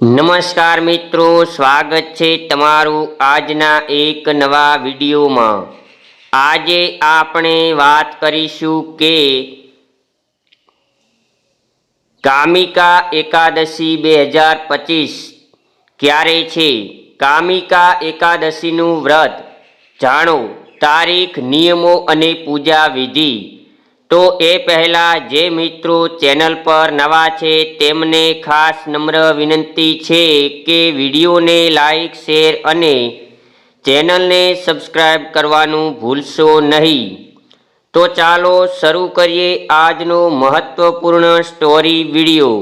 નમસ્કાર મિત્રો, સ્વાગત છે તમારું આજના એક નવા વિડીયોમાં. આજે આપણે વાત કરીશું કે કામિકા એકાદશી બે હજાર પચીસ ક્યારે છે? કામિકા એકાદશીનું વ્રત જાણો, તારીખ, નિયમો અને પૂજા વિધિ તો એ પહેલાં જે મિત્રો ચેનલ પર નવા છે, તેમને ખાસ નમ્ર વિનંતી છે કે વિડીયોને લાઈક, શેર અને ચેનલને સબસ્ક્રાઈબ કરવાનું ભૂલશો નહીં. તો ચાલો શરૂ કરીએ આજનો મહત્વપૂર્ણ સ્ટોરી વીડિયો.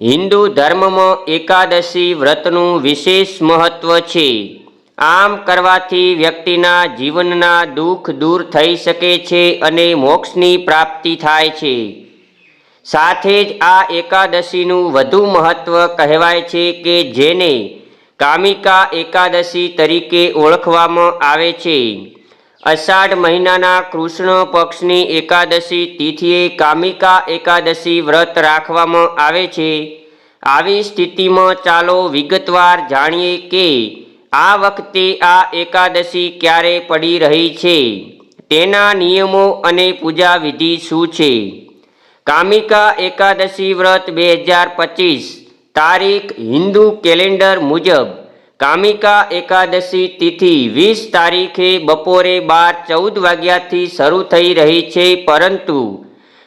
હિન્દુ ધર્મમાં એકાદશી વ્રતનું વિશેષ મહત્વ છે. આમ કરવાથી વ્યક્તિના જીવનના દુઃખ દૂર થઈ શકે છે અને મોક્ષની પ્રાપ્તિ થાય છે. સાથે જ આ એકાદશીનું વધુ મહત્વ કહેવાય છે કે જેને કામિકા એકાદશી તરીકે ઓળખવામાં આવે છે. અષાઢ મહિનાના કૃષ્ણ પક્ષની એકાદશી તિથિએ કામિકા એકાદશી વ્રત રાખવામાં આવે છે. આવી સ્થિતિમાં ચાલો વિગતવાર જાણીએ કે આ વખતે આ એકાદશી ક્યારે પડી રહી છે? તેના નિયમો અને પૂજા વિધિ શું છે? કામિકા એકાદશી વ્રત બે હજાર પચીસ, તારીખ હિન્દુ કેલેન્ડર મુજબ. કામિકા એકાદશી તિથિ વીસ તારીખે બપોરે બાર ચૌદ વાગ્યાથી શરૂ થઈ રહી છે, પરંતુ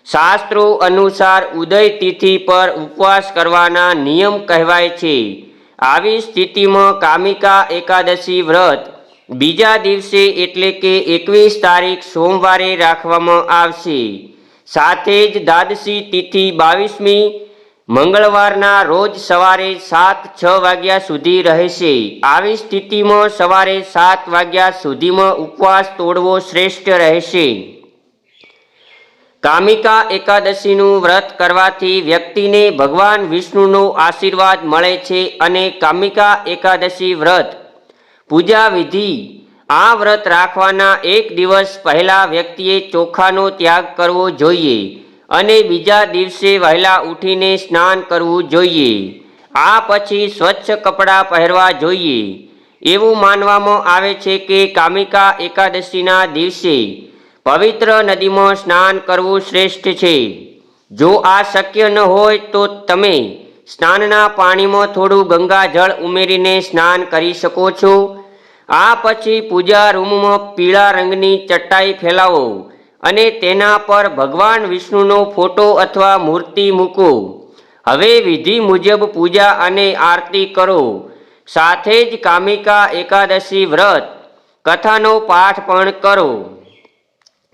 શાસ્ત્રો અનુસાર ઉદય તિથિ પર ઉપવાસ કરવાના નિયમ કહેવાય છે. આવી સ્થિતિમાં કામિકા એકાદશી વ્રત બીજા દિવસે એટલે કે એકવીસ તારીખ સોમવારે રાખવામાં આવશે. સાથે જ દ્વાદશી તિથિ બાવીસમી મંગળવારના રોજ સવારે સાત છ વાગ્યા સુધી રહેશે. આવી સ્થિતિમાં સવારે સાત વાગ્યા સુધીમાં ઉપવાસ તોડવો શ્રેષ્ઠ રહેશે. કામિકા એકાદશીનું વ્રત કરવાથી વ્યક્તિને ભગવાન વિષ્ણુનો આશીર્વાદ મળે છે અને કામિકા એકાદશી વ્રત પૂજા વિધિ આ વ્રત રાખવાના એક દિવસ પહેલા વ્યક્તિએ ચોખાનો ત્યાગ કરવો જોઈએ અને બીજા દિવસે વહેલા ઉઠીને સ્નાન કરવું જોઈએ. આ પછી સ્વચ્છ કપડાં પહેરવા જોઈએ. એવું માનવામાં આવે છે કે કામિકા એકાદશીના દિવસે પવિત્ર નદીમાં સ્નાન કરવું શ્રેષ્ઠ છે. જો આ શક્ય ન હોય તો તમે સ્નાનના પાણીમાં થોડું ગંગાજળ ઉમેરીને સ્નાન કરી શકો છો. આ પછી પૂજા રૂમમાં પીળા રંગની ચટાઈ ફેલાવો અને તેના પર ભગવાન વિષ્ણુનો ફોટો અથવા મૂર્તિ મૂકો. હવે વિધિ મુજબ પૂજા અને આરતી કરો. સાથે જ કામિકા એકાદશી વ્રત, કથાનો પાઠ પણ કરો.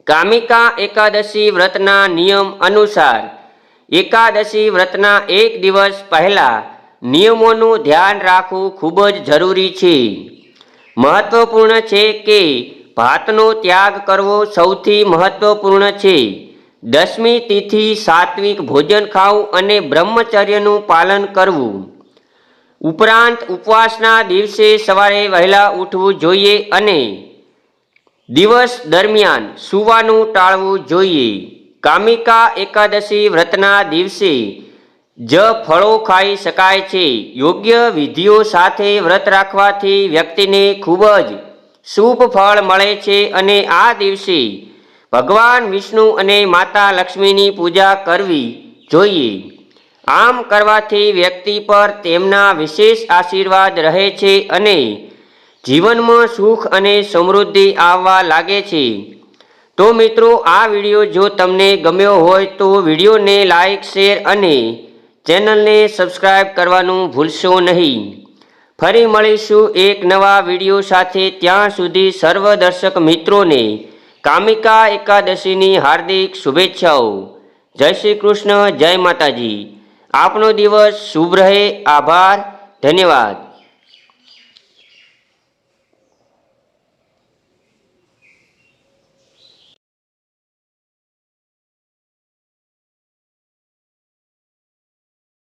કામિકા એકાદશી વ્રતના નિયમ અનુસાર. એકાદશી વ્રતના એક દિવસ પહેલા નિયમોનું ધ્યાન રાખવું ખૂબ જ જરૂરી છે. મહત્વપૂર્ણ છે કે ભાતનો ત્યાગ કરવો સૌથી મહત્વપૂર્ણ છે. દસમી તિથિ સાત્વિક ભોજન ખાવું અને બ્રહ્મચર્યનું પાલન કરવું. ઉપરાંત ઉપવાસના દિવસે સવારે વહેલા ઉઠવું જોઈએ અને દિવસ દરમિયાન સૂવાનું ટાળવું જોઈએ. કામિકા એકાદશી વ્રતના દિવસે જ ફળો ખાઈ શકાય છે. યોગ્ય વિધિઓ સાથે વ્રત રાખવાથી વ્યક્તિને ખૂબ જ શુભ ફળ મળે છે અને આ દિવસે ભગવાન વિષ્ણુ અને માતા લક્ષ્મીની પૂજા કરવી જોઈએ. આમ કરવાથી વ્યક્તિ પર તેમના વિશેષ આશીર્વાદ રહે છે અને જીવનમાં સુખ અને સમૃદ્ધિ આવવા લાગે છે. તો મિત્રો, આ વીડિયો જો તમને ગમ્યો હોય તો વિડીયોને લાઇક શેર અને ચેનલને સબસ્ક્રાઈબ કરવાનું ભૂલશો નહીં. ફરી મળીશું એક નવા વીડિયો સાથે. ત્યાં સુધી સર્વ દર્શક મિત્રોને કામિકા એકાદશીની હાર્દિક શુભેચ્છાઓ. જય શ્રી કૃષ્ણ, જય માતાજી. આપનો દિવસ શુભ રહે. આભાર. ધન્યવાદ.